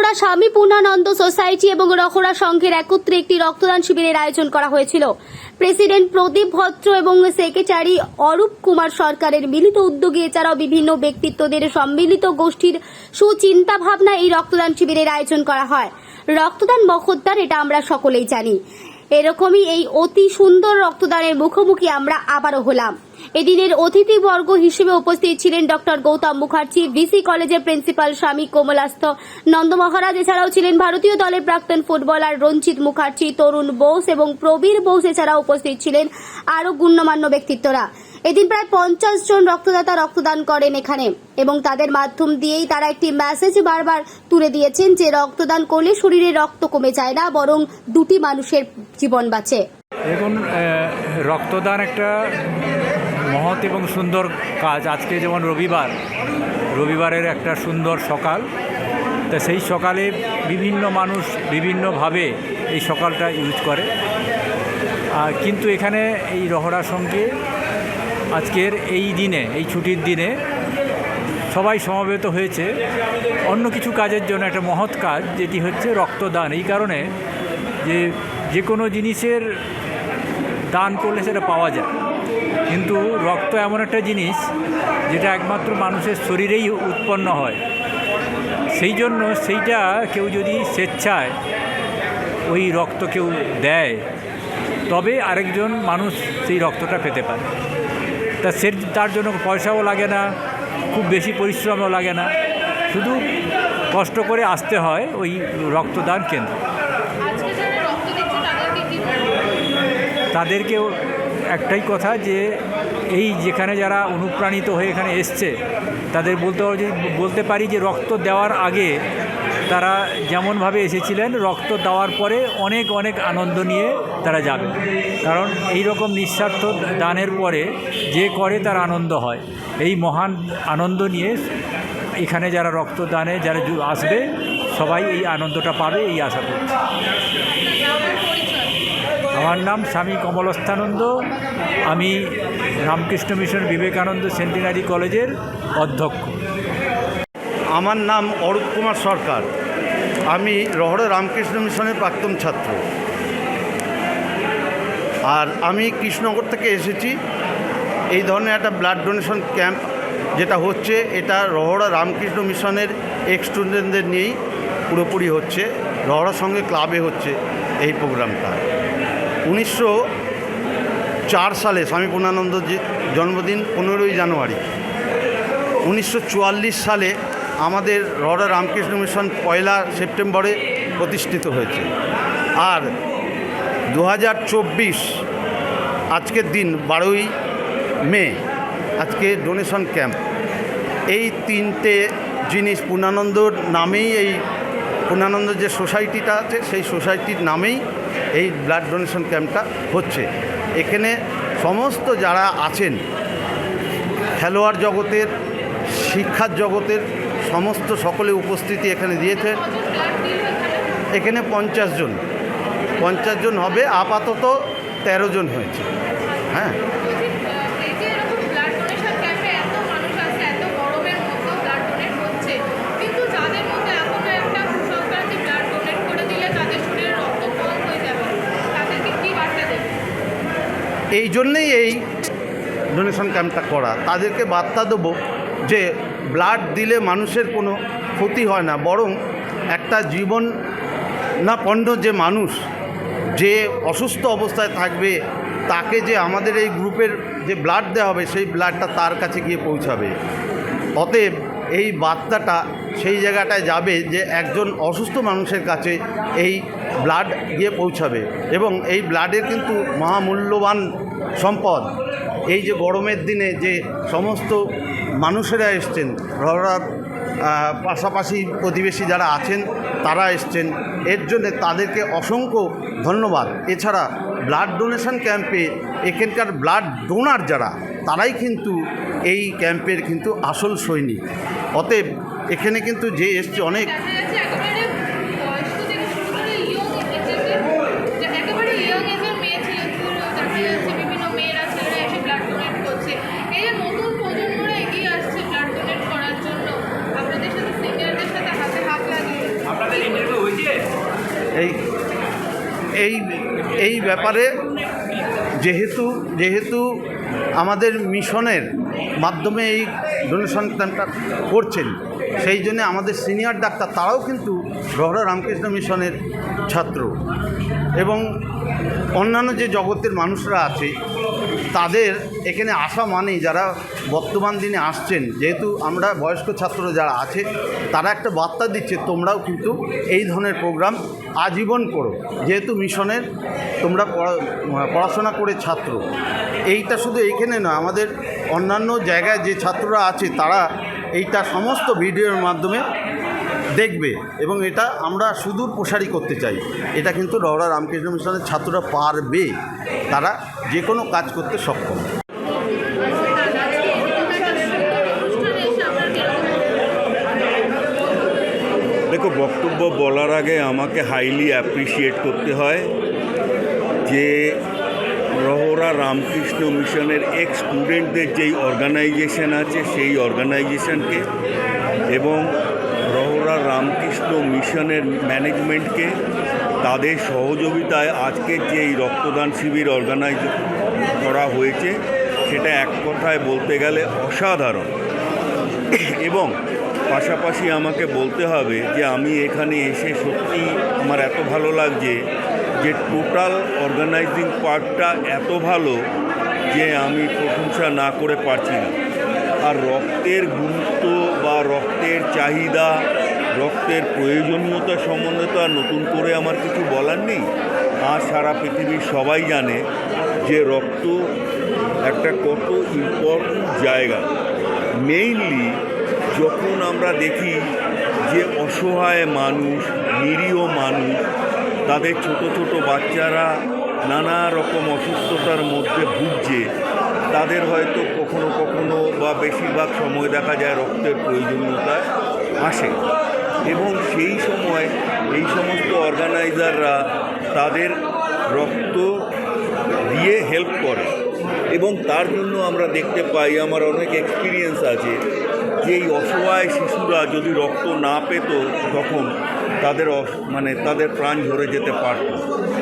রহরা স্বামী পূর্ণানন্দ সোসাইটি এবং রহরা সংঘের একত্রে একটি রক্তদান শিবিরের আয়োজন করা হয়েছিল। প্রেসিডেন্ট প্রদীপ ভদ্র এবং সেক্রেটারি অরূপ কুমার সরকারের মিলিত উদ্যোগে এছাড়াও বিভিন্ন ব্যক্তিত্বদের সম্মিলিত গোষ্ঠীর সুচিন্তা ভাবনা এই রক্তদান শিবিরের আয়োজন করা হয়। রক্তদান মহোদ্দার এটা আমরা সকলেই জানি। এরকমই এই অতি সুন্দর রক্তদানের মুখোমুখি আমরা আবারও হলাম। এদিনের অতিথিবর্গ হিসেবে উপস্থিত ছিলেন ডক্টর গৌতম মুখার্জি, ভিসি কলেজের প্রিন্সিপাল স্বামী কোমলাস্থ নন্দ মহারাজ, এছাড়াও ছিলেন ভারতীয় দলের প্রাক্তন ফুটবলার রঞ্জিত মুখার্জি, তরুণ বোস এবং প্রবীর বোস এছাড়াও উপস্থিত ছিলেন আরও গণ্যমান্য ব্যক্তিত্বরা। এদিন প্রায় পঞ্চাশ জন রক্তদাতা রক্তদান করেন এখানে এবং তাদের মাধ্যম দিয়েই তারা একটি মেসেজ বারবার তুলে দিয়েছেন যে রক্তদান করলে শরীরে রক্ত কমে যায় না, বরং দুটি মানুষের জীবন বাঁচে। দেখুন রক্তদান একটা মহৎ এবং সুন্দর কাজ আজকে যেমন রবিবার, রবিবারের একটা সুন্দর সকাল। তা সেই সকালে বিভিন্ন মানুষ বিভিন্নভাবে এই সকালটা ইউজ করে। কিন্তু এখানে এই রহড়া সঙ্গে আজকের এই দিনে, এই ছুটির দিনে সবাই সমবেত হয়েছে। অন্য কিছু কাজের জন্য একটা মহৎ কাজ যেটি হচ্ছে রক্তদান। এই কারণে যে যে কোনো জিনিসের দান করলে সেটা পাওয়া যায়। কিন্তু রক্ত এমন একটা জিনিস যেটা একমাত্র মানুষের শরীরেই উৎপন্ন হয়। সেই জন্য সেইটা কেউ যদি স্বেচ্ছায় ওই রক্ত কেউ দেয় তবে আরেকজন মানুষ সেই রক্তটা পেতে পারে। তা সে তার জন্য পয়সাও লাগে না খুব বেশি পরিশ্রমও লাগে না। শুধু কষ্ট করে আসতে হয় ওই রক্তদান কেন্দ্র? তাদেরকেও একটাই কথা যে এই যেখানে যারা অনুপ্রাণিত হয়ে এখানে এসছে, তাদের বলতে পারি বলতে পারি যে রক্ত দেওয়ার আগে তারা যেমনভাবে এসেছিলেন, রক্ত দেওয়ার পরে অনেক অনেক আনন্দ নিয়ে তারা যাবে। কারণ এই রকম নিঃস্বার্থ দানের পরে যে করে তার আনন্দ হয়। এই মহান আনন্দ নিয়ে এখানে যারা রক্তদানে, যারা আসবে, সবাই এই আনন্দটা পাবে, এই আশা করছি। আমার নাম স্বামী কমলস্থানন্দ। আমি রামকৃষ্ণ মিশন বিবেকানন্দ সেন্টিনারি কলেজের অধ্যক্ষ। আমার নাম অরূপ কুমার সরকার। আমি রহড়া রামকৃষ্ণ মিশনের প্রাক্তন ছাত্র। আর আমি কৃষ্ণনগর থেকে এসেছি। এই ধরনের একটা ব্লাড ডোনেশন ক্যাম্প যেটা হচ্ছে, এটা রহড়া রামকৃষ্ণ মিশনের এক্স স্টুডেন্টদের নিয়েই পুরোপুরি হচ্ছে। রহড়ার সঙ্গে ক্লাবে হচ্ছে এই প্রোগ্রামটা উনিশশো চার সালে স্বামী পূর্ণানন্দ জন্মদিন পনেরোই জানুয়ারি। উনিশশো চুয়াল্লিশ সালে আমাদের রডা রামকৃষ্ণ মিশন পয়লা সেপ্টেম্বরে প্রতিষ্ঠিত হয়েছে। আর দু হাজার চব্বিশ আজকের দিন বারোই মে, আজকে ডোনেশন ক্যাম্প এই তিনটে জিনিস পূর্ণানন্দর নামেই এই পূর্ণানন্দ যে সোসাইটিটা আছে, সেই সোসাইটির নামেই এই ব্লাড ডোনেশন ক্যাম্পটা হচ্ছে। এখানে সমস্ত যারা আছেন, খেলোয়াড় জগতের, শিক্ষার জগতের, সমস্ত সকলে উপস্থিতি এখানে দিয়েছে এখানে পঞ্চাশ জন। পঞ্চাশ জন হবে আপাতত তেরো জন হয়েছে। হ্যাঁ বলছি, আহ, এই যে এরকম ব্লাড ডোনেশন ক্যাম্পে এত মানুষ আছে এত গরমের মধ্যেও ব্লাড ডোনেট হচ্ছে কিন্তু যাদের মধ্যে এখনও একটা কুসংস্কার যে ব্লাড ডোনেট করে দিলে তাদের শরীরে রক্ত কম হয়ে যাবে তাদেরকে কি বার্তা দেবে এই জন্যেই এই ডোনেশন ক্যাম্পটা করা। তাদেরকে বার্তা দেবো যে ব্লাড দিলে মানুষের কোনো ক্ষতি হয় না। বরং একটা জীবন না পণ্ড যে মানুষ যে অসুস্থ অবস্থায় থাকবে, তাকে যে আমাদের এই গ্রুপের যে ব্লাড দেওয়া হবে, সেই ব্লাডটা তার কাছে গিয়ে পৌঁছাবে। অতএব এই বার্তাটা সেই জায়গাটায় যাবে যে একজন অসুস্থ মানুষের কাছে এই ব্লাড গিয়ে পৌঁছাবে এবং এই ব্লাডের কিন্তু মহামূল্যবান সম্পদ। এই যে গরমের দিনে যে সমস্ত মানুষেরা এসছেন রহরার পাশাপাশি প্রতিবেশী যারা আছেন, তারা এসছেন। এর জন্য তাদেরকে অসংখ্য ধন্যবাদ। এছাড়া ব্লাড ডোনেশন ক্যাম্পে এখানকার ব্লাড ডোনার যারা, তারাই কিন্তু এই ক্যাম্পের কিন্তু আসল সৈনিক। অতএব এখানে কিন্তু যে এসছে অনেক এই এই এই ব্যাপারে যেহেতু যেহেতু আমাদের মিশনের মাধ্যমে এই ডোনেশন ক্যাম্পটা করছেন, সেই জন্য আমাদের সিনিয়র ডাক্তার তারাও কিন্তু রহরা রামকৃষ্ণ মিশনের ছাত্র। এবং অন্যান্য যে জগতের মানুষরা আছে তাদের এখানে আসা মানেই যারা বর্তমান দিনে আসছেন, যেহেতু আমরা বয়স্ক ছাত্র যারা আছে, তারা একটা বার্তা দিচ্ছে, তোমরাও কিন্তু এই ধরনের প্রোগ্রাম আজীবন করো। যেহেতু মিশনের তোমরা পড়া- পড়াশোনা করে ছাত্র। এইটা শুধু এইখানে নয়, আমাদের অন্যান্য জায়গায় যে ছাত্ররা আছে, তারা এইটা সমস্ত ভিডিওর মাধ্যমে দেখবে এবং এটা আমরা সুদূর প্রসারী করতে চাই। এটা কিন্তু রহরা রামকৃষ্ণ মিশনের ছাত্ররা পারবে। তারা যে কোনো কাজ করতে সক্ষম। দেখো, বক্তব্য বলার আগে আমাকে হাইলি অ্যাপ্রিসিয়েট করতে হয় যে রহরা রামকৃষ্ণ মিশনের এক্স স্টুডেন্টদের যেই অর্গানাইজেশন আছে, সেই অর্গানাইজেশনকে এবং রহরা রামকৃষ্ণ মিশনের ম্যানেজমেন্টকে তাদের সহযোগিতায় আজকের যে এই রক্তদান শিবির অর্গানাইজ করা হয়েছে, সেটা এক কথায় বলতে গেলে অসাধারণ। এবং পাশাপাশি আমাকে বলতে হবে যে আমি এখানে এসে সত্যি আমার এত ভালো লাগছে যে টোটাল অর্গানাইজিং পার্টটা এত ভালো যে আমি প্রশংসা না করে পারছি না। আর রক্তের গুরুত্ব বা রক্তের চাহিদা রক্তের প্রয়োজনীয়তা সম্বন্ধে তো আর নতুন করে আমার কিছু বলার নেই। আর সারা পৃথিবীর সবাই জানে যে রক্ত একটা কত ইম্পর্টেন্ট জায়গা। মেইনলি যখন আমরা দেখি যে অসহায় মানুষ, নিরীহ মানুষ, তাদের ছোট ছোট বাচ্চারা নানা রকম অসুস্থতার মধ্যে ভুগছে, তাদের হয়তো কখনো কখনো বা বেশিরভাগ সময় দেখা যায় রক্তের প্রয়োজনীয়তায় আসে। এবং সেই সময় এই সমস্ত অর্গানাইজাররা তাদের রক্ত দিয়ে হেল্প করে। এবং তার জন্য আমরা দেখতে পাই, আমার অনেক এক্সপিরিয়েন্স আছে, যে এই অসহায় শিশুরা যদি রক্ত না পেত তখন তাদের মানে তাদের প্রাণ ঝরে যেতে পারত।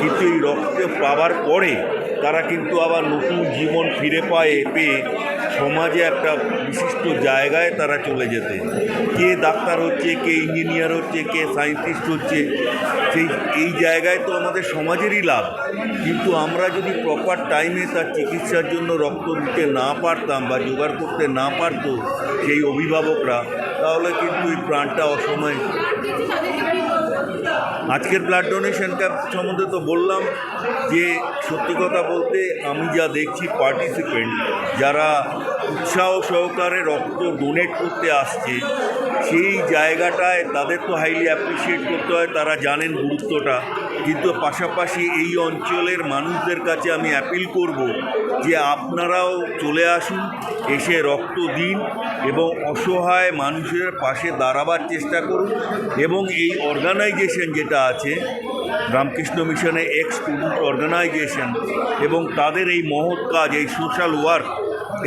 কিন্তু এই রক্ত পাওয়ার পরে তারা কিন্তু আবার নতুন জীবন ফিরে পায়, পেয়ে সমাজে একটা বিশিষ্ট জায়গায় তারা চলে যেতে। কে ডাক্তার হচ্ছে, কে ইঞ্জিনিয়ার হচ্ছে, কে সায়েন্টিস্ট হচ্ছে, সেই, এই জায়গায় তো আমাদের সমাজেরই লাভ। কিন্তু আমরা যদি প্রপার টাইমে তার চিকিৎসার জন্য রক্ত দিতে না পারতাম বা জোগাড় করতে না পারতো সেই অভিভাবকরা, তাহলে কিন্তু এই প্রাণটা অসময় আজকের ব্লাড ডোনেশন ক্যাম্প সম্বন্ধে তো বললাম যে সত্যি কথা বলতে আমি যা দেখছি পার্টিসিপেন্ট যারা উৎসাহ সহকারে রক্ত ডোনেট করতে আসছে। সেই জায়গাটায় তাদের তো হাইলি অ্যাপ্রিসিয়েট করতে হয়, তারা জানেন গুরুত্বটা। কিন্তু পাশাপাশি এই অঞ্চলের মানুষদের কাছে আমি অ্যাপিল করব যে আপনারাও চলে আসুন, এসে রক্ত দিন এবং অসহায় মানুষের পাশে দাঁড়াবার চেষ্টা করুন এবং এই অর্গানাইজেশন যেটা আছে, রামকৃষ্ণ মিশনে এক্স স্টুডেন্ট অর্গানাইজেশন এবং তাদের এই মহৎ কাজ, এই সোশ্যাল ওয়ার্ক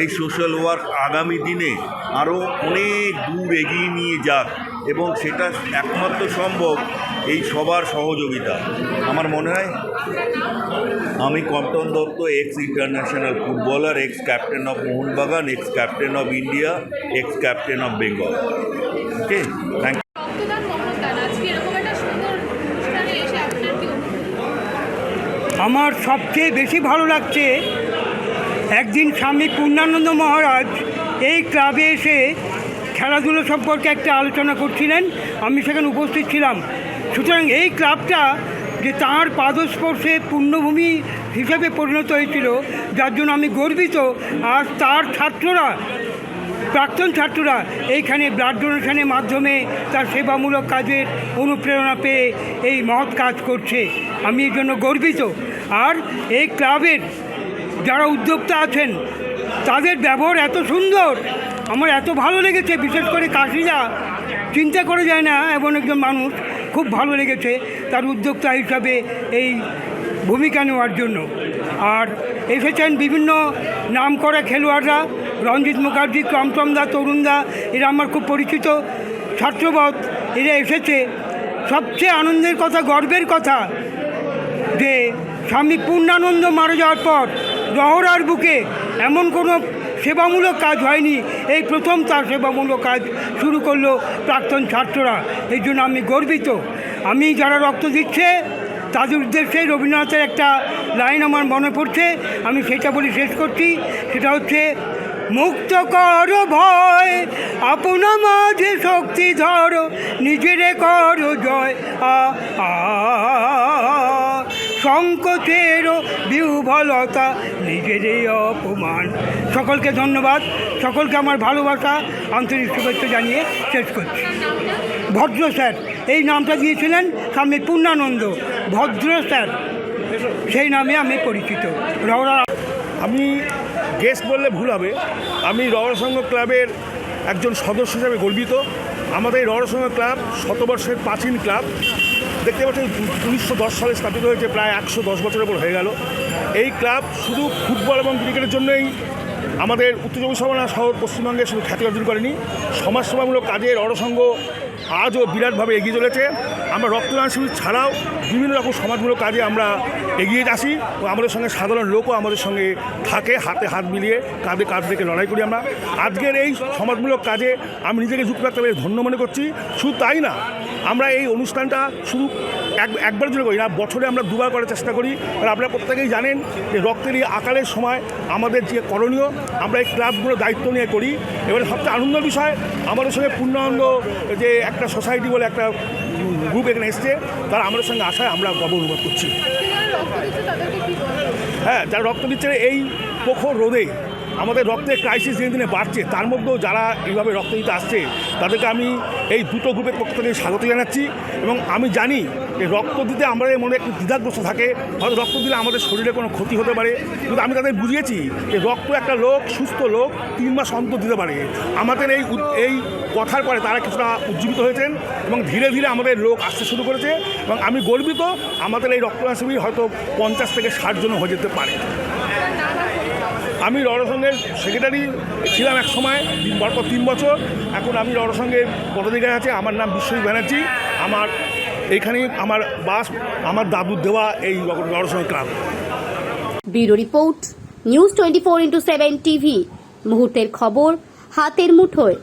এই সোশ্যাল ওয়ার্ক আগামী দিনে আরও অনেক দূর এগিয়ে নিয়ে যাক এবং সেটা একমাত্র সম্ভব এই সবার সহযোগিতা। আমার মনে হয় আমি Kampan Dutta ex international footballer ex captain of Mohun Bagan ex captain of India ex captain of Bengal okay thank অনুভূতি? আমার সবচেয়ে বেশি ভালো লাগছে একদিন স্বামী পূর্ণানন্দ মহারাজ এই ক্লাবে এসে খেলাধুলো সম্পর্কে একটা আলোচনা করছিলেন, আমি সেখানে উপস্থিত ছিলাম। সুতরাং এই ক্লাবটা যে তাঁর পাদস্পর্শে পূর্ণভূমি হিসেবে পরিণত হয়েছিল, যার জন্য আমি গর্বিত। আর তার ছাত্ররা, প্রাক্তন ছাত্ররা এইখানে ব্লাড ডোনেশনের মাধ্যমে তার সেবামূলক কাজের অনুপ্রেরণা পেয়ে এই মহৎ কাজ করছে। আমি এর জন্য গর্বিত। আর এই ক্লাবের যারা উদ্যোক্তা আছেন, তাদের ব্যবহার এত সুন্দর। আমার এত ভালো লেগেছে, বিশেষ করে কাশিরা। চিন্তা করে যায় না, এমন একজন মানুষ খুব ভালো লেগেছে তার উদ্যোক্তা হিসাবে এই ভূমিকা নেওয়ার জন্য। আর এসেছেন বিভিন্ন নামকরা খেলোয়াড়রা, রঞ্জিত মুখার্জি ক্রমচন্দা তরুণদা এরা আমার খুব পরিচিত ছাত্রবৎ, এরা এসেছে। সবচেয়ে আনন্দের কথা, গর্বের কথা যে স্বামী পূর্ণানন্দ মারা যাওয়ার পর রহরার বুকে এমন কোনো সেবামূলক কাজ হয়নি। এই প্রথম তার সেবামূলক কাজ শুরু করল প্রাক্তন ছাত্ররা। এই জন্য আমি গর্বিত। আমি যারা রক্ত দিচ্ছে, তাদের উদ্দেশ্যে রবীন্দ্রনাথের একটা লাইন আমার মনে পড়ছে। আমি সেটা বলে শেষ করছি। সেটা হচ্ছে, মুক্ত কর ভয়, আপনা মাঝে শক্তি ধরো, নিজেরে কর জয় আ আ সংকোচেরও বিহ্বলতা, নিজেরই অপমান। সকলকে ধন্যবাদ, সকলকে আমার ভালোবাসা, আন্তরিক শুভেচ্ছা জানিয়ে শেষ করছি। ভদ্র স্যার, এই নামটা দিয়েছিলেন স্বামী পূর্ণানন্দ। ভদ্র স্যার, সেই নামে আমি পরিচিত। রওরা আমি গেস্ট বললে ভুল হবে। আমি রওরসংঘ ক্লাবের একজন সদস্য হিসেবে গর্বিত। আমাদের এই রওরসংঘ ক্লাব শতবর্ষের প্রাচীন ক্লাব। দেখতে পাচ্ছেন উনিশশো দশ সালে স্থাপিত হয়েছে, প্রায় একশো দশ বছরের উপর হয়ে গেল। এই ক্লাব শুধু ফুটবল এবং ক্রিকেটের জন্যই, আমাদের উত্তর চব্বিশ পরগনা শহর পশ্চিমবঙ্গে শুধু খ্যাতি অর্জন করেনি। সমাজসেবামূলক কাজের অরসঙ্গ আজও বিরাটভাবে এগিয়ে চলেছে। আমরা রক্তদান শিবির ছাড়াও বিভিন্ন রকম সমাজমূলক কাজে আমরা এগিয়ে আসি ও আমাদের সঙ্গে সাধারণ লোকও আমাদের সঙ্গে থাকে, হাতে হাত মিলিয়ে কাঁধে কাঁধ রেখে লড়াই করি আমরা। আজকের এই সমাজমূলক কাজে আমি নিজেকে যুক্ত রাখতে পেরে ধন্য মনে করছি। শুধু তাই না, আমরা এই অনুষ্ঠানটা শুধু এক একবার জন্য করি না, বছরে আমরা দুবার করার চেষ্টা করি। আর আপনারা প্রত্যেকেই জানেন যে রক্তের এই আকারের সময় আমাদের যে করণীয়, আমরা এই ক্লাবগুলো দায়িত্ব নিয়ে করি। এবারে সবচেয়ে আনন্দের বিষয়, আমাদের সঙ্গে পূর্ণানন্দ যে একটা সোসাইটি বলে একটা গ্রুপ এখানে এসছে তারা আমাদের সঙ্গে আসায় আমরা গর্ব অনুভব করছি। হ্যাঁ যারা রক্ত দিচ্ছে এই প্রখর রোদে আমাদের রক্তের ক্রাইসিস দিনে দিনে বাড়ছে। তার মধ্যেও যারা এইভাবে রক্ত দিতে আসছে, তাদেরকে আমি এই দুটো গ্রুপের পক্ষ থেকে স্বাগত জানাচ্ছি এবং আমি জানি যে রক্ত দিতে আমাদের মনে একটু দ্বিধাগ্রস্ত থাকে। হয়তো রক্ত দিলে আমাদের শরীরে কোনো ক্ষতি হতে পারে। কিন্তু আমি তাদের বুঝিয়েছি যে রক্ত একটা লোক সুস্থ লোক তিন মাস অন্তর দিতে পারে। আমাদের এই এই কথার পরে তারা কিছুটা উজ্জীবিত হয়েছেন এবং ধীরে ধীরে আমাদের লোক আসতে শুরু করেছে এবং আমি গর্বিত আমাদের এই রক্তদান শিবির হয়তো পঞ্চাশ থেকে ষাট জন হয়ে যেতে পারে। আমি রণসংঘের সেক্রেটারি ছিলাম এক সময় পরপর তিন বছর। এখন আমি রণসংঘের পদাধিকারী আছে। আমার নাম বিশ্বজিৎ ব্যানার্জি। আমার এখানে আমার বাস, আমার দাদুর দেওয়া এই Ranasangha club. Bureau report, news twenty four into seven TV. মুহূর্তের খবর, হাতের মুঠোয়।